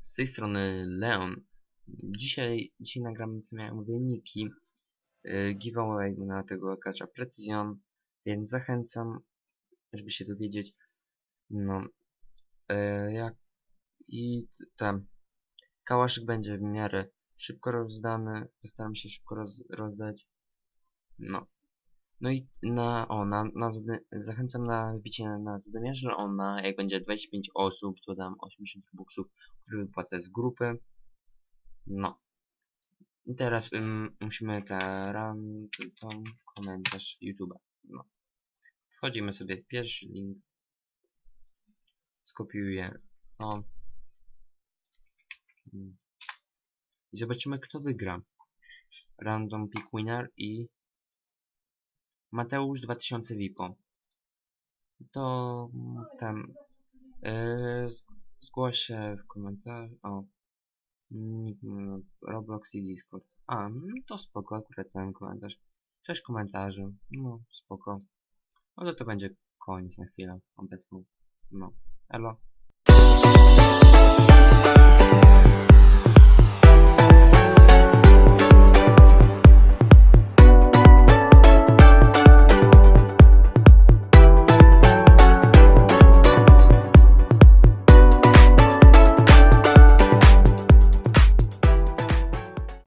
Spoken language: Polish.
Z tej strony Leon. Dzisiaj, dzisiaj nagramy co miałem wyniki yy, giveaway na tego gracza Precision, więc zachęcam, żeby się dowiedzieć. No, yy, jak i t- ten kałaszyk będzie w miarę szybko rozdany. Postaram się szybko roz, rozdać. No. No i na, o, na, na zachęcam na wbicie na Zadomierze Ona, jak będzie 25 osób, to dam 80 buksów, które wypłacę z grupy. No. I teraz ym, musimy teraz tą komentarz YouTube'a. No. Wchodzimy sobie w pierwszy link. Skopiuję to. I zobaczymy kto wygra. Random pick winner i Mateusz 2000 Wipo. To tam yy, zg- zgłoś się w komentarzu. O. Roblox i Discord. A, no to spoko, akurat ten komentarz. Sześć komentarzy. No, spoko. No to to będzie koniec na chwilę obecną. No, elo.